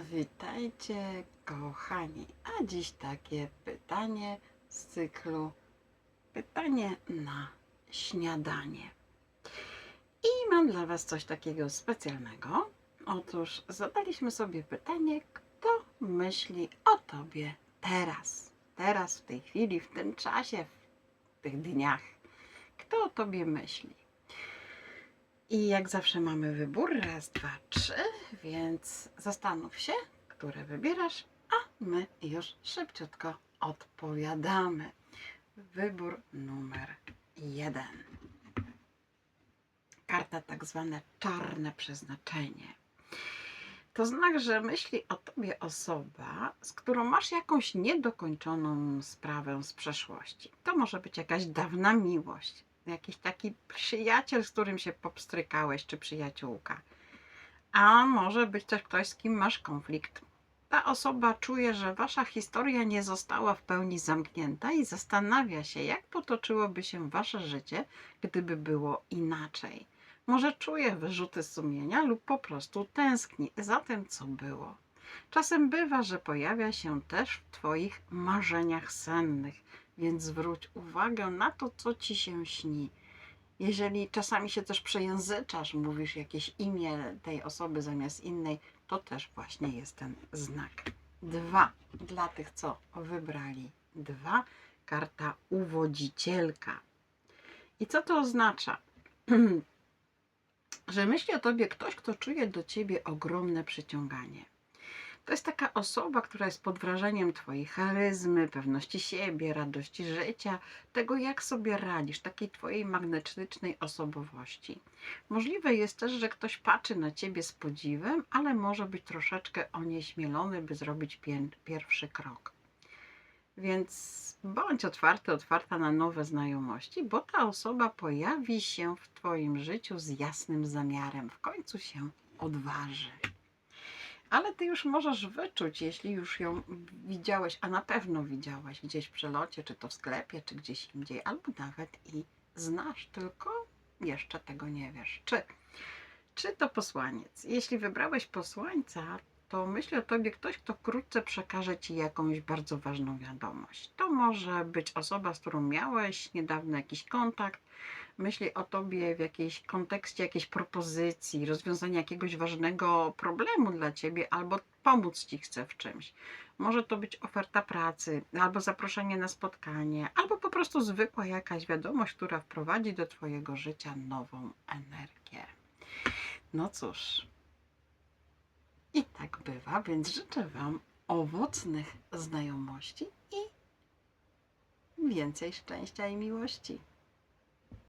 Witajcie, kochani. A dziś takie pytanie z cyklu Pytanie na śniadanie. I mam dla Was coś takiego specjalnego. Otóż zadaliśmy sobie pytanie, kto myśli o Tobie teraz? Teraz, w tej chwili, w tym czasie, w tych dniach. Kto o Tobie myśli? I jak zawsze mamy wybór, raz, dwa, trzy, więc zastanów się, które wybierasz, a my już szybciutko odpowiadamy. Wybór numer jeden. Karta tak zwane czarne przeznaczenie. To znak, że myśli o tobie osoba, z którą masz jakąś niedokończoną sprawę z przeszłości. To może być jakaś dawna miłość, jakiś taki przyjaciel, z którym się popstrykałeś, czy przyjaciółka. A może być też ktoś, z kim masz konflikt. Ta osoba czuje, że wasza historia nie została w pełni zamknięta i zastanawia się, jak potoczyłoby się wasze życie, gdyby było inaczej. Może czuje wyrzuty sumienia lub po prostu tęskni za tym, co było. Czasem bywa, że pojawia się też w Twoich marzeniach sennych, więc zwróć uwagę na to, co Ci się śni. Jeżeli czasami się też przejęzyczasz, mówisz jakieś imię tej osoby zamiast innej, to też właśnie jest ten znak. Dwa. Dla tych, co wybrali dwa, karta uwodzicielka. I co to oznacza? Że myśli o tobie ktoś, kto czuje do ciebie ogromne przyciąganie. To jest taka osoba, która jest pod wrażeniem Twojej charyzmy, pewności siebie, radości życia, tego jak sobie radzisz, takiej Twojej magnetycznej osobowości. Możliwe jest też, że ktoś patrzy na Ciebie z podziwem, ale może być troszeczkę onieśmielony, by zrobić pierwszy krok. Więc bądź otwarty, otwarta na nowe znajomości, bo ta osoba pojawi się w Twoim życiu z jasnym zamiarem. W końcu się odważy. Ale ty już możesz wyczuć, jeśli już ją widziałeś, a na pewno widziałeś gdzieś w przelocie, czy to w sklepie, czy gdzieś indziej, albo nawet i znasz, tylko jeszcze tego nie wiesz. Czy, czy to posłaniec? Jeśli wybrałeś posłańca, to myśli o tobie ktoś, kto wkrótce przekaże ci jakąś bardzo ważną wiadomość. To może być osoba, z którą miałeś niedawno jakiś kontakt, myśli o tobie w jakiejś kontekście jakiejś propozycji, rozwiązania jakiegoś ważnego problemu dla ciebie, albo pomóc ci chce w czymś. Może to być oferta pracy, albo zaproszenie na spotkanie, albo po prostu zwykła jakaś wiadomość, która wprowadzi do twojego życia nową energię. No cóż. Więc życzę Wam owocnych znajomości i więcej szczęścia i miłości.